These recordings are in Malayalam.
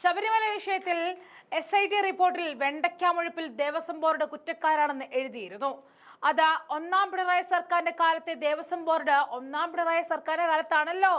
ശബരിമല വിഷയത്തിൽ എസ് ഐ ടി റിപ്പോർട്ടിൽ വെണ്ടയ്ക്കാമൊഴുപ്പിൽ ദേവസ്വം ബോർഡ് കുറ്റക്കാരാണെന്ന് എഴുതിയിരുന്നു. അത് ഒന്നാം പിണറായി സർക്കാരിന്റെ കാലത്തെ ദേവസ്വം ബോർഡ് ഒന്നാം പിണറായി സർക്കാരിന്റെ കാലത്താണല്ലോ.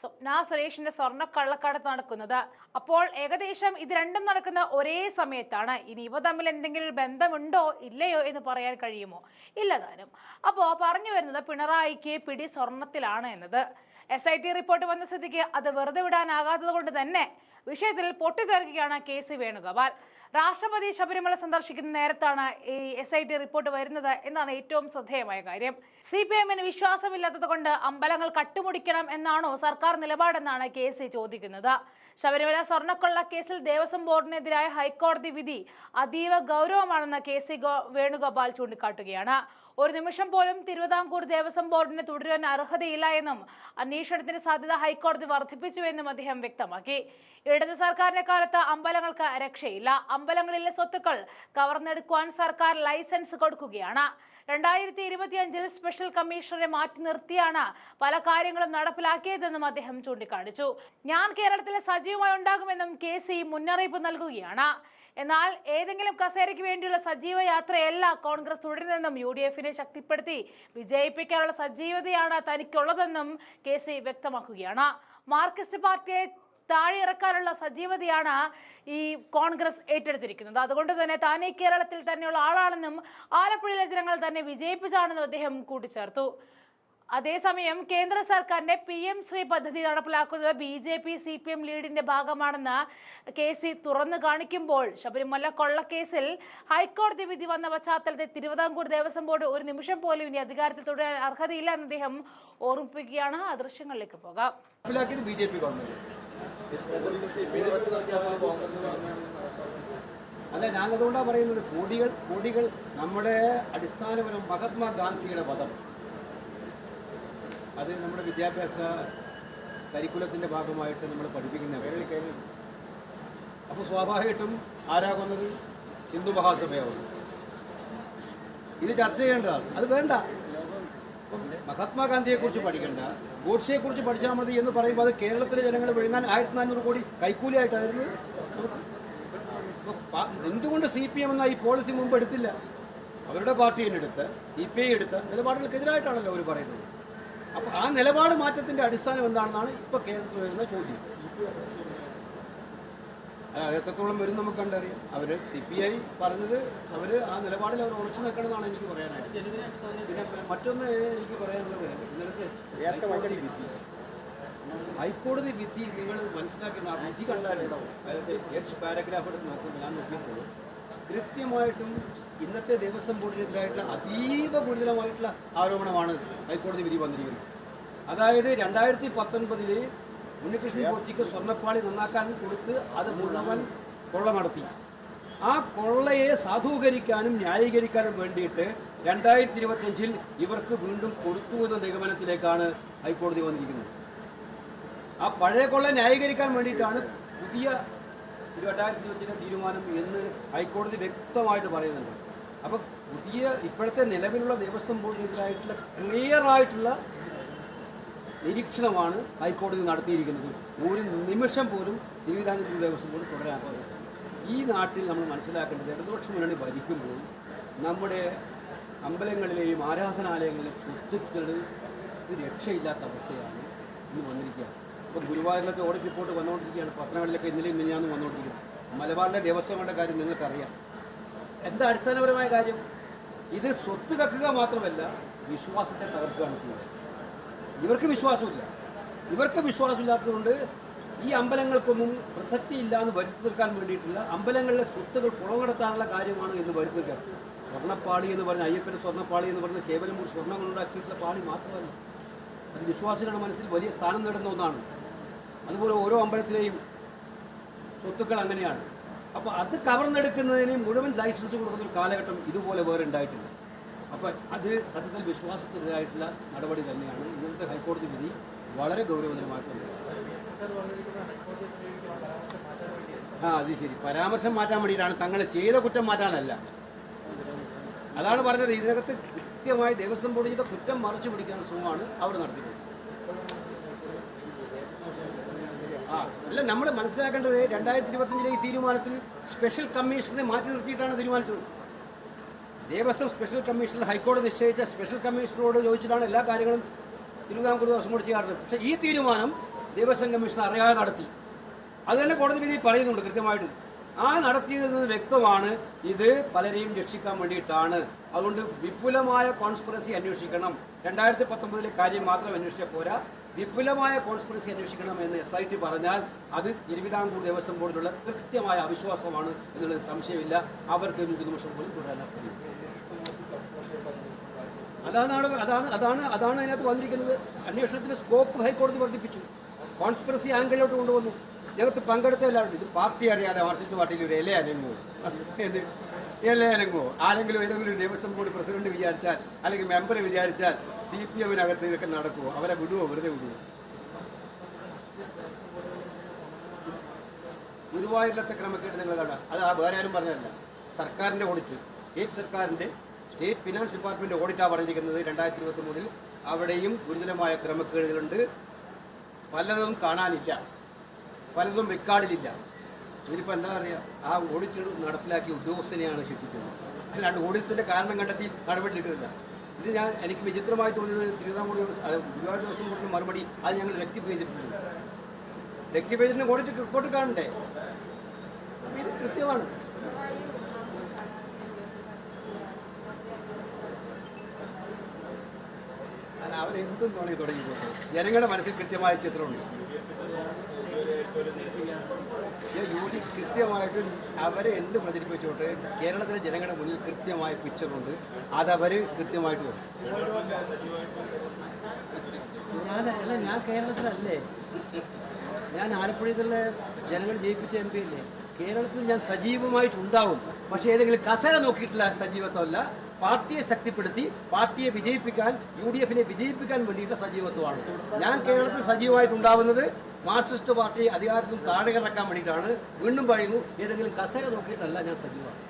സ്വപ്ന സുരേഷിന്റെ സ്വർണ കള്ളക്കടത്ത് നടക്കുന്നത്. അപ്പോൾ ഏകദേശം ഇത് രണ്ടും നടക്കുന്ന ഒരേ സമയത്താണ്. ഇനി ഇവ തമ്മിൽ എന്തെങ്കിലും ഒരു ബന്ധമുണ്ടോ ഇല്ലയോ എന്ന് പറയാൻ കഴിയുമോ? ഇല്ലതാനും അപ്പോ പറഞ്ഞു വരുന്നത് പിണറായിക്ക് പിടി സ്വർണത്തിലാണ് എന്നത്. എസ് ഐ ടി റിപ്പോർട്ട് വന്ന സ്ഥിതിക്ക് അത് വെറുതെ വിടാനാകാത്തത് കൊണ്ട് തന്നെ വിഷയത്തിൽ പൊട്ടിത്തെറിക്കുകയാണ് കെ സി വേണുഗോപാൽ. രാഷ്ട്രപതി ശബരിമല സന്ദർശിക്കുന്ന നേരത്താണ് ഈ എസ് ഐ ടി റിപ്പോർട്ട് വരുന്നത് എന്നാണ് ഏറ്റവും ശ്രദ്ധേയമായ കാര്യം. സി പി എമ്മിന് വിശ്വാസമില്ലാത്തത് കൊണ്ട് അമ്പലങ്ങൾ കട്ടുമുടിക്കണം എന്നാണോ സർക്കാർ നിലപാടെന്നാണ് കെ സി ചോദിക്കുന്നത്. ശബരിമല സ്വർണക്കൊള്ള കേസിൽ ദേവസ്വം ബോർഡിനെതിരായ ഹൈക്കോടതി വിധി അതീവ ഗൗരവമാണെന്ന് കെ സി വേണുഗോപാൽ ചൂണ്ടിക്കാട്ടുകയാണ്. ഒരു നിമിഷം പോലും തിരുവിതാംകൂർ ദേവസ്വം ബോർഡിന് തുടരാൻ അർഹതയില്ല എന്നും അന്വേഷണത്തിന് സാധ്യത ഹൈക്കോടതി വർദ്ധിപ്പിച്ചുവെന്നും അദ്ദേഹം വ്യക്തമാക്കി. ഇടത് സർക്കാരിന്റെ കാലത്ത് അമ്പലങ്ങൾക്ക് രക്ഷയില്ല. അമ്പലങ്ങളിലെ സ്വത്തുക്കൾ കവർന്നെടുക്കുവാൻ സർക്കാർ ലൈസൻസ് കൊടുക്കുകയാണ്. രണ്ടായിരത്തി ഇരുപത്തിയഞ്ചിൽ സ്പെഷ്യൽ കമ്മീഷണറെ മാറ്റി നിർത്തിയാണ് പല കാര്യങ്ങളും നടപ്പിലാക്കിയതെന്നും അദ്ദേഹം ചൂണ്ടിക്കാണിച്ചു. ഞാൻ കേരളത്തിലെ സജീവമായി ഉണ്ടാകുമെന്നും കെ സി മുന്നറിയിപ്പ് നൽകുകയാണ്. എന്നാൽ ഏതെങ്കിലും കസേരയ്ക്ക് വേണ്ടിയുള്ള സജീവ യാത്രയല്ല കോൺഗ്രസ് തുടരുന്നതെന്നും യു ഡി എഫിനെ ശക്തിപ്പെടുത്തി വിജയിപ്പിക്കാനുള്ള സജീവതയാണ് തനിക്കുള്ളതെന്നും കെ സി വ്യക്തമാക്കുകയാണ്. മാർക്സിസ്റ്റ് പാർട്ടിയെ താഴെ ഇറക്കാനുള്ള സജീവതയാണ് ഈ കോൺഗ്രസ് ഏറ്റെടുത്തിരിക്കുന്നത്. അതുകൊണ്ട് തന്നെ താനേ കേരളത്തിൽ തന്നെയുള്ള ആളാണെന്നും ആലപ്പുഴയിലെ ജനങ്ങൾ തന്നെ വിജയിപ്പിച്ചാണെന്നും അദ്ദേഹം കൂട്ടിച്ചേർത്തു. അതേസമയം കേന്ദ്ര സർക്കാരിന്റെ പി എം ശ്രീ പദ്ധതി നടപ്പിലാക്കുന്നത് B J P C P M ലീഡിന്റെ ഭാഗമാണെന്ന് കെ സി തുറന്നു കാണിക്കുമ്പോൾ ശബരിമല കൊള്ളക്കേസിൽ ഹൈക്കോടതി വിധി വന്ന പശ്ചാത്തലത്തിൽ തിരുവിതാംകൂർ ദേവസ്വം ബോർഡ് ഒരു നിമിഷം പോലും ഇനി അധികാരത്തിൽ തുടരാൻ അർഹതയില്ല എന്ന് അദ്ദേഹം ഓർമ്മിപ്പിക്കുകയാണ്. ആ ദൃശ്യങ്ങളിലേക്ക് പോകാം. അല്ല ഞാനതുകൊണ്ടാണ് പറയുന്നത് കോടികൾ കോടികൾ നമ്മുടെ അടിസ്ഥാനപരം മഹാത്മാഗാന്ധിയുടെ വധം. അത് നമ്മുടെ വിദ്യാഭ്യാസ കരിക്കുലത്തിന്റെ ഭാഗമായിട്ട് നമ്മൾ പഠിപ്പിക്കുന്ന അപ്പോൾ സ്വാഭാവികമായിട്ടും ആരാകുന്നത്? ഹിന്ദു മഹാസഭയാവുന്നു ഇത് ചർച്ച ചെയ്യേണ്ടതാണ് അത് വേണ്ട. മഹാത്മാഗാന്ധിയെക്കുറിച്ച് പഠിക്കേണ്ട. ഗോഡ്സെയെക്കുറിച്ച് പഠിച്ചാൽ മതി എന്ന് പറയുമ്പോൾ അത് കേരളത്തിലെ ജനങ്ങൾ വിഴുങ്ങാൻ ആയിരത്തി നാനൂറ് കോടി കൈക്കൂലിയായിട്ടായിരുന്നു എന്തുകൊണ്ട് സി പി എം എന്ന ഈ പോളിസി മുമ്പ് എടുത്തില്ല? അവരുടെ പാർട്ടിയിൽ എടുത്ത് സി പി ഐ എടുത്ത നിലപാടുകൾക്കെതിരായിട്ടാണല്ലോ അവർ പറയുന്നത്. അപ്പോൾ ആ നിലപാട് മാറ്റത്തിന്റെ അടിസ്ഥാനം എന്താണെന്നാണ് ഇപ്പോൾ കേരളത്തിൽ വരുന്ന ചോദ്യം. എത്രത്തോളം വരും നമുക്ക് കണ്ടറിയാം. അവർ സി പി ഐ പറഞ്ഞത് അവർ ആ നിലപാടിൽ അവർ ഉറച്ചു നിൽക്കണമെന്നാണ് എനിക്ക് പറയാനായിട്ട്. പിന്നെ മറ്റൊന്ന് എനിക്ക് പറയാനുള്ളത് ഇന്നലത്തെ ഹൈക്കോടതി വിധി ഹൈക്കോടതി വിധി നിങ്ങൾ മനസ്സിലാക്കുന്ന ആ വിധി കണ്ടാലുണ്ടാവും അതായത് എച്ച് പാരഗ്രാഫ് എടുത്ത് നോക്കുമ്പോൾ ഞാൻ നോക്കിയപ്പോൾ കൃത്യമായിട്ടും ഇന്നത്തെ ദേവസ്വം ബോർഡിനെതിരായിട്ടുള്ള അതീവ ഗുരുതരമായിട്ടുള്ള ആരോപണമാണ് ഹൈക്കോടതി വിധി വന്നിരിക്കുന്നത്. അതായത് രണ്ടായിരത്തി പത്തൊൻപതിൽ ഉണ്ണികൃഷ്ണൻ പോറ്റിക്ക് സ്വർണപ്പാളി നന്നാക്കാൻ കൊടുത്ത് അത് മുഴുവൻ കൊള്ള നടത്തി. ആ കൊള്ളയെ സാധൂകരിക്കാനും ന്യായീകരിക്കാനും വേണ്ടിയിട്ട് രണ്ടായിരത്തി ഇരുപത്തിയഞ്ചിൽ ഇവർക്ക് വീണ്ടും കൊടുത്തു എന്ന നിഗമനത്തിലേക്കാണ് ഹൈക്കോടതി വന്നിരിക്കുന്നത്. ആ പഴയ കൊള്ള ന്യായീകരിക്കാൻ വേണ്ടിയിട്ടാണ് പുതിയ ഒരു രണ്ടായിരത്തി ഇരുപത്തിന്റെ തീരുമാനം എന്ന് ഹൈക്കോടതി വ്യക്തമായിട്ട് പറയുന്നുണ്ട്. അപ്പോൾ പുതിയ ഇപ്പോഴത്തെ നിലവിലുള്ള ദേവസ്വം ബോർഡിനെതിരായിട്ടുള്ള ക്ലിയർ ആയിട്ടുള്ള നിരീക്ഷണമാണ് ഹൈക്കോടതി നടത്തിയിരിക്കുന്നത്. ഒരു നിമിഷം പോലും തിരുവിതാംകൂർ ദേവസ്വം ബോർഡ് തുടരാൻ ഈ നാട്ടിൽ നമ്മൾ മനസ്സിലാക്കേണ്ടത് ഇടതുപക്ഷ മുന്നണി ഭരിക്കുമ്പോൾ നമ്മുടെ അമ്പലങ്ങളിലെയും ആരാധനാലയങ്ങളിലെയും സ്വത്തുക്കൾ ഒരു രക്ഷയില്ലാത്ത അവസ്ഥയാണ് ഇന്ന് വന്നിരിക്കുക ഇപ്പോൾ ഗുരുവായൂരിലൊക്കെ ഓഡിറ്റ് വന്നുകൊണ്ടിരിക്കുകയാണ്. പത്രങ്ങളിലൊക്കെ ഇന്നലെയും മിനിഞ്ഞാന്നും വന്നുകൊണ്ടിരിക്കുന്നത് മലബാറിലെ ദേവസ്വങ്ങളുടെ കാര്യം നിങ്ങൾക്കറിയാം. എന്താ അടിസ്ഥാനപരമായ കാര്യം? ഇത് സ്വത്ത് കക്കുക മാത്രമല്ല വിശ്വാസത്തെ തകർക്കുകയാണ് ചെയ്യുന്നത്. ഇവർക്ക് വിശ്വാസമില്ല. ഇവർക്ക് വിശ്വാസമില്ലാത്തതുകൊണ്ട് ഈ അമ്പലങ്ങൾക്കൊന്നും പ്രസക്തിയില്ല എന്ന് വരുത്തി തീർക്കാൻ വേണ്ടിയിട്ടുള്ള അമ്പലങ്ങളിലെ സ്വത്തുകൾ പുറകടത്താനുള്ള കാര്യമാണ് എന്ന് വരുത്തി സ്വർണപ്പാളി എന്ന് പറഞ്ഞ അയ്യപ്പന്റെ സ്വർണപ്പാളി എന്ന് പറഞ്ഞ കേവലം ഒരു സ്വർണം കൊണ്ടുണ്ടാക്കിയിട്ടുള്ള പാളി മാത്രമല്ല. അത് വിശ്വാസികളുടെ മനസ്സിൽ വലിയ സ്ഥാനം നേടുന്ന ഒന്നാണ്. അതുപോലെ ഓരോ അമ്പലത്തിലെയും സ്വത്തുക്കൾ അങ്ങനെയാണ്. അപ്പോൾ അത് കവർന്നെടുക്കുന്നതിന് മുഴുവൻ ലൈസൻസ് കൊടുക്കുന്ന ഒരു കാലഘട്ടം ഇതുപോലെ വേറെ ഉണ്ടായിട്ടുണ്ട്. അപ്പോൾ അത് സത്യത്തിൽ വിശ്വാസത്തിനെതിരായിട്ടുള്ള നടപടി തന്നെയാണ് ഇന്നത്തെ ഹൈക്കോടതി വിധി വളരെ ഗൗരവതരമായിട്ടുണ്ട് ആ അത് ശരി. പരാമർശം മാറ്റാൻ വേണ്ടിയിട്ടാണ്. തങ്ങൾ ചെയ്ത കുറ്റം മാറ്റാനല്ല. അതാണ് പറഞ്ഞത്. ഇതിനകത്ത് കൃത്യമായി ദേവസ്വം ബോർഡ് ചെയ്ത കുറ്റം മറച്ചു പിടിക്കുന്ന ശ്രമമാണ് അവർ നടത്തിയത് ആ അത് അല്ല നമ്മൾ മനസ്സിലാക്കേണ്ടത് രണ്ടായിരത്തി ഇരുപത്തഞ്ചിലെ ഈ തീരുമാനത്തിൽ സ്പെഷ്യൽ കമ്മീഷനെ മാറ്റി നിർത്തിയിട്ടാണ് തീരുമാനിച്ചത്. ദേവസ്വം സ്പെഷ്യൽ കമ്മീഷണർ ഹൈക്കോടതി നിശ്ചയിച്ച സ്പെഷ്യൽ കമ്മീഷണറോട് ചോദിച്ചിട്ടാണ് എല്ലാ കാര്യങ്ങളും തിരുവിതാംകൂർ ദിവസം കൂടി ചെയ്യാറുള്ളത്. പക്ഷേ ഈ തീരുമാനം ദേവസ്വം കമ്മീഷൻ അറിയാതെ നടത്തി. അത് തന്നെ കോടതി വിധി പറയുന്നുണ്ട് കൃത്യമായിട്ട്. ആ നടത്തിയതിൽ നിന്ന് വ്യക്തമാണ് ഇത് പലരെയും രക്ഷിക്കാൻ വേണ്ടിയിട്ടാണ്. അതുകൊണ്ട് വിപുലമായ കോൺസ്പിറസി അന്വേഷിക്കണം. രണ്ടായിരത്തി പത്തൊമ്പതിലെ കാര്യം മാത്രം അന്വേഷിച്ച പോരാ. വിപുലമായ കോൺസ്പിറസി അന്വേഷിക്കണം എന്ന് എസ് ഐ ടി പറഞ്ഞാൽ അത് തിരുവിതാംകൂർ ദേവസ്വം ബോർഡിലുള്ള കൃത്യമായ അവിശ്വാസമാണ് എന്നുള്ളത് സംശയമില്ല. അവർക്ക് ഒരു നിമിഷം പോലും തുടരാൻ അതാണ് അതാണ് അതാണ് അതാണ് അതിനകത്ത് വന്നിരിക്കുന്നത്. അന്വേഷണത്തിന്റെ സ്കോപ്പ് ഹൈക്കോടതി വർദ്ധിപ്പിച്ചു. കോൺസ്പിറസി ആംഗിളിലോട്ട് കൊണ്ടുവന്നു. ഞങ്ങൾക്ക് പങ്കെടുത്ത എല്ലാവരും ഇത് പാർട്ടി അറിയാതെ മാർക്സിസ്റ്റ് പാർട്ടിയിൽ ഒരു ഇല അനങ്ങുമോ ഇല അനങ്ങുമോ ആരെങ്കിലും ഏതെങ്കിലും ദേവസ്വം ബോർഡ് പ്രസിഡന്റ് വിചാരിച്ചാൽ അല്ലെങ്കിൽ മെമ്പർ വിചാരിച്ചാൽ സി പി എമ്മിനകത്ത് ഇതൊക്കെ നടക്കുമോ അവരെ വിടുവോ? വെറുതെ വിടുവോ? ഗുരുവായൂരിലത്തെ ക്രമക്കേട് നിങ്ങൾ കണ്ട? അത് ആ വേറെ ആരും പറഞ്ഞതല്ല. സർക്കാരിന്റെ ഓഡിറ്റ്. സ്റ്റേറ്റ് സർക്കാരിന്റെ സ്റ്റേറ്റ് ഫിനാൻസ് ഡിപ്പാർട്ട്മെന്റ് ഓഡിറ്റാണ് പറഞ്ഞിരിക്കുന്നത് രണ്ടായിരത്തി ഇരുപത്തി മൂന്നിൽ അവിടെയും ഗുരുതരമായ ക്രമക്കേടുകളുണ്ട്. പലതും കാണാനില്ല. പലതും റെക്കോർഡിലില്ല. ഇതിനിപ്പോൾ എന്താ പറയുക ആ ഓഡിറ്റ് നടപ്പിലാക്കിയ ഉദ്യോഗസ്ഥനെയാണ് ശിക്ഷിക്കുന്നത് അല്ലാണ്ട് ഓഡിറ്റിന്റെ കാരണം കണ്ടെത്തി നടപടിയെടുക്കുന്നില്ല. ഇത് ഞാൻ എനിക്ക് വിചിത്രമായി തോന്നിയത് തിരുവിതാംകൂർ ഗുരുവായൂർ ദിവസം കൊടുത്ത മറുപടി അത് ഞങ്ങൾ റെക്ടിഫൈ ചെയ്തിട്ടുണ്ട്. റെക്ടിഫൈ ചെയ്തിട്ട് ഓഡിറ്റ് റിപ്പോർട്ട് കാണണ്ടേ? ഇത് കൃത്യമാണ്. അല്ല അവരെന്തും തോന്നി തുടങ്ങിക്കോട്ടെ. ജനങ്ങളുടെ മനസ്സിൽ കൃത്യമായ ചിത്രമുണ്ട് യു ഡി കൃത്യമായിട്ട് അവരെ എന്ത് പ്രചരിപ്പിച്ചോട്ടെ കേരളത്തിലെ ജനങ്ങളുടെ മുന്നിൽ കൃത്യമായ പിക്ചറുണ്ട് അതവർ കൃത്യമായിട്ട് വരും. ഞാൻ അല്ല ഞാൻ കേരളത്തിലല്ലേ? ഞാൻ ആലപ്പുഴയിലുള്ള ജനങ്ങൾ ജയിപ്പിച്ച എം പി അല്ലേ? കേരളത്തിൽ ഞാൻ സജീവമായിട്ടുണ്ടാവും. പക്ഷേ ഏതെങ്കിലും കസേര നോക്കിയിട്ടില്ല സജീവത്വമല്ല. പാർട്ടിയെ ശക്തിപ്പെടുത്തി പാർട്ടിയെ വിജയിപ്പിക്കാൻ യു ഡി എഫിനെ വിജയിപ്പിക്കാൻ വേണ്ടിയിട്ടുള്ള സജീവത്വമാണ്. ഞാൻ കേരളത്തിൽ സജീവമായിട്ടുണ്ടാവുന്നത് മാർക്സിസ്റ്റ് പാർട്ടി അധികാരത്തിൽ താഴെ ഇറക്കാൻ വേണ്ടിയിട്ടാണ് വീണ്ടും പറയുന്നു ഏതെങ്കിലും കസേര നോക്കിയിട്ടല്ല ഞാൻ സജീവമാണ്.